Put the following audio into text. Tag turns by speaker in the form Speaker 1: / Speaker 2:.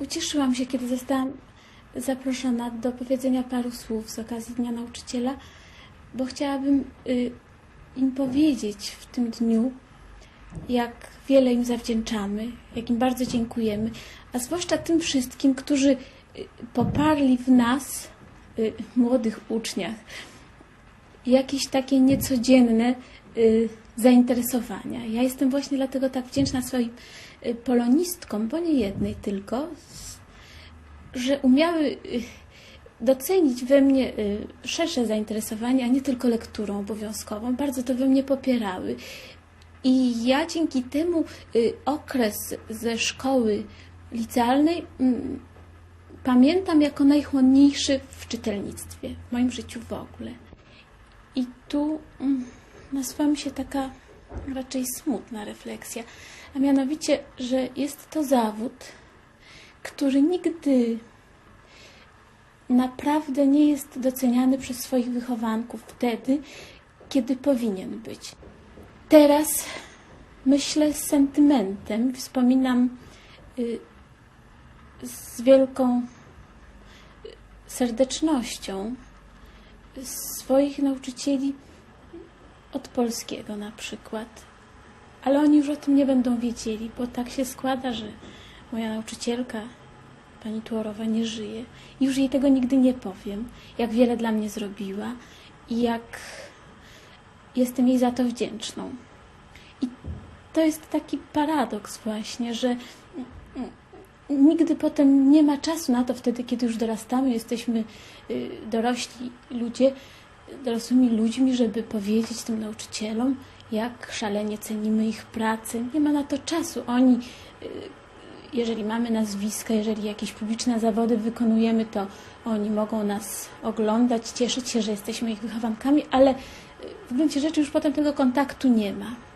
Speaker 1: Ucieszyłam się, kiedy zostałam zaproszona do powiedzenia paru słów z okazji Dnia Nauczyciela, bo chciałabym y, im powiedzieć w tym dniu, jak wiele im zawdzięczamy, jak im bardzo dziękujemy, a zwłaszcza tym wszystkim, którzy y, poparli w nas, y, młodych uczniach, jakieś takie niecodzienne y, zainteresowania. Ja jestem właśnie dlatego tak wdzięczna swoim y, polonistkom, bo nie jednej tylko, że umiały y, docenić we mnie szersze zainteresowanie, a nie tylko lekturą obowiązkową. Bardzo to we mnie popierały. I ja dzięki temu okres ze szkoły licealnej mm, pamiętam jako najchłonniejszy w czytelnictwie, w moim życiu w ogóle. I tu mm, nasuwa mi się taka raczej smutna refleksja, a mianowicie, że jest to zawód, który nigdy naprawdę nie jest doceniany przez swoich wychowanków wtedy, kiedy powinien być. Teraz myślę z sentymentem, wspominam y, z wielką y, serdecznością swoich nauczycieli od polskiego na przykład. Ale oni już o tym nie będą wiedzieli, bo tak się składa, że moja nauczycielka, pani Tuorowa, nie żyje. I już jej tego nigdy nie powiem, jak wiele dla mnie zrobiła i jak jestem jej za to wdzięczną. I to jest taki paradoks właśnie, że nigdy potem nie ma czasu na to wtedy, kiedy już dorastamy, jesteśmy y, dorośli ludzie, dorosłymi ludźmi, żeby powiedzieć tym nauczycielom, jak szalenie cenimy ich pracę. Nie ma na to czasu. Oni, y, jeżeli mamy nazwiska, jeżeli jakieś publiczne zawody wykonujemy, to oni mogą nas oglądać, cieszyć się, że jesteśmy ich wychowankami, ale w gruncie rzeczy już potem tego kontaktu nie ma.